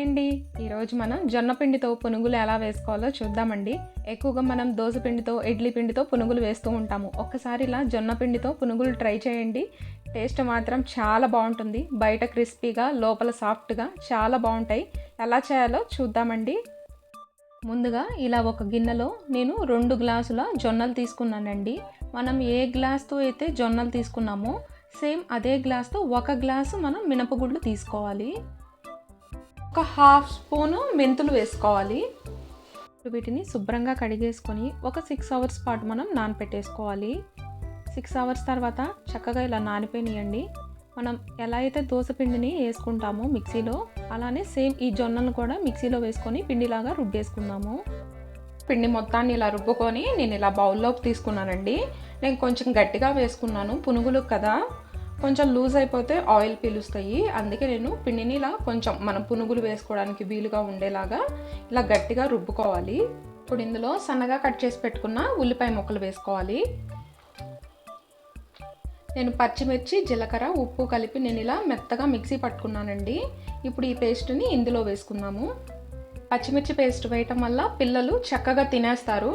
అండి ఈరోజు మనం జొన్న పిండితో పునుగులు ఎలా వేసుకోవాలో చూద్దామండి. ఎక్కువగా మనం దోశ పిండితో ఇడ్లీ పిండితో పునుగులు వేస్తూ ఉంటాము. ఒక్కసారి ఇలా జొన్న పిండితో పునుగులు ట్రై చేయండి. టేస్ట్ మాత్రం చాలా బాగుంటుంది. బయట క్రిస్పీగా లోపల సాఫ్ట్గా చాలా బాగుంటాయి. ఎలా చేయాలో చూద్దామండి. ముందుగా ఇలా ఒక గిన్నెలో నేను రెండు గ్లాసుల జొన్నలు తీసుకున్నానండి. మనం ఏ గ్లాస్తో అయితే జొన్నలు తీసుకున్నామో సేమ్ అదే గ్లాస్తో ఒక గ్లాసు మనం మినపగుళ్ళు తీసుకోవాలి. ఒక హాఫ్ స్పూను మెంతులు వేసుకోవాలి. వీటిని శుభ్రంగా కడిగేసుకొని ఒక సిక్స్ అవర్స్ పాటు మనం నానపెట్టేసుకోవాలి. సిక్స్ అవర్స్ తర్వాత చక్కగా ఇలా నానిపోయినాయండి. మనం ఎలా అయితే దోశ పిండిని వేసుకుంటామో మిక్సీలో అలానే సేమ్ ఈ జొన్నలు కూడా మిక్సీలో వేసుకొని పిండిలాగా రుబ్బేసుకుందాము. పిండి మొత్తాన్ని ఇలా రుబ్బుకొని నేను ఇలా బౌల్లోకి తీసుకున్నానండి. నేను కొంచెం గట్టిగా వేసుకున్నాను పునుగులు కదా. కొంచెం లూజ్ అయిపోతే ఆయిల్ పీలుస్తాయి. అందుకే నేను పిండిని ఇలా కొంచెం మనం పునుగులు వేసుకోవడానికి వీలుగా ఉండేలాగా ఇలా గట్టిగా రుబ్బుకోవాలి. ఇప్పుడు ఇందులో సన్నగా కట్ చేసి పెట్టుకున్న ఉల్లిపాయ ముక్కలు వేసుకోవాలి. నేను పచ్చిమిర్చి జీలకర్ర ఉప్పు కలిపి నేను ఇలా మెత్తగా మిక్సీ పట్టుకున్నానండి. ఇప్పుడు ఈ పేస్ట్ని ఇందులో వేసుకుందాము. పచ్చిమిర్చి పేస్ట్ వేయటం వల్ల పిల్లలు చక్కగా తినేస్తారు.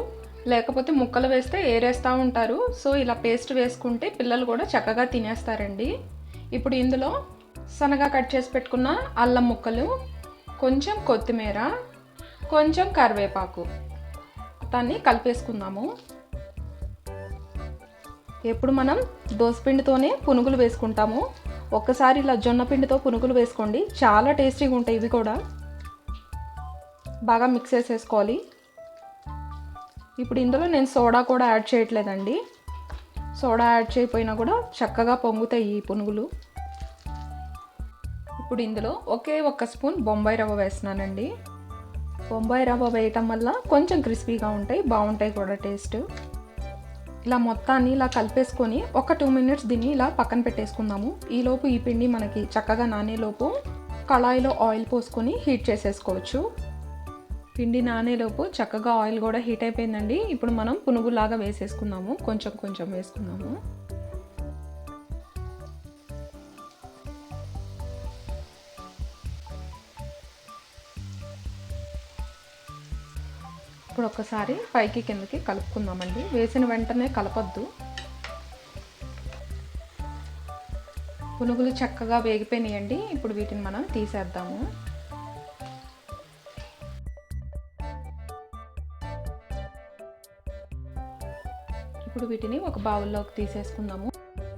లేకపోతే ముక్కలు వేస్తే ఏరేస్తూ ఉంటారు. సో ఇలా పేస్ట్ వేసుకుంటే పిల్లలు కూడా చక్కగా తినేస్తారండి. ఇప్పుడు ఇందులో సన్నగా కట్ చేసి పెట్టుకున్న అల్లం ముక్కలు కొంచెం కొత్తిమీర కొంచెం కరివేపాకు. దాన్ని కలిపేసుకుందాము. ఎప్పుడు మనం దోసపిండితోనే పునుగులు వేసుకుంటాము. ఒక్కసారి ఇలా జొన్న పిండితో పునుగులు వేసుకోండి. చాలా టేస్టీగా ఉంటాయి ఇవి కూడా. బాగా మిక్స్ చేసేసుకోవాలి. ఇప్పుడు ఇందులో నేను సోడా కూడా యాడ్ చేయట్లేదండి. సోడా యాడ్ చేయకపోయినా కూడా చక్కగా పొంగుతాయి ఈ పునుగులు. ఇప్పుడు ఇందులో ఒకే ఒక్క స్పూన్ బొంబాయి రవ్వ వేస్తున్నానండి. బొంబాయి రవ్వ వేయటం వల్ల కొంచెం క్రిస్పీగా ఉంటాయి బాగుంటాయి కూడా టేస్ట్. ఇలా మొత్తాన్ని ఇలా కలిపేసుకొని ఒక టూ మినిట్స్ దీన్ని ఇలా పక్కన పెట్టేసుకుందాము. ఈలోపు ఈ పిండి మనకి చక్కగా నానేలోపు కళాయిలో ఆయిల్ పోసుకొని హీట్ చేసేసుకోవచ్చు. పిండి నానేలోపు చక్కగా ఆయిల్ కూడా హీట్ అయిపోయిందండి. ఇప్పుడు మనం పునుగులాగా వేసేసుకుందాము. కొంచెం కొంచెం వేసుకుందాము. ఇప్పుడు ఒకసారి పైకి కిందకి కలుపుకుందామండి. వేసిన వెంటనే కలపొద్దు. పునుగులు చక్కగా వేగిపోయినాయండి. ఇప్పుడు వీటిని మనం తీసేద్దాము. ఇప్పుడు వీటిని ఒక బౌల్లోకి తీసేసుకుందాము.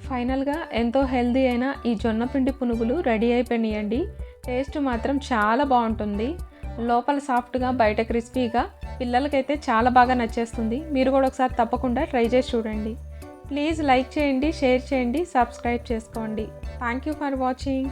ఫైనల్గా ఎంతో హెల్దీ అయిన ఈ జొన్న పిండి పునుగులు రెడీ అయిపోయినాయండి. టేస్ట్ మాత్రం చాలా బాగుంటుంది. లోపల సాఫ్ట్గా బయట క్రిస్పీగా పిల్లలకైతే చాలా బాగా నచ్చేస్తుంది. మీరు కూడా ఒకసారి తప్పకుండా ట్రై చేసి చూడండి. ప్లీజ్ లైక్ చేయండి షేర్ చేయండి సబ్స్క్రైబ్ చేసుకోండి. Thank you for watching.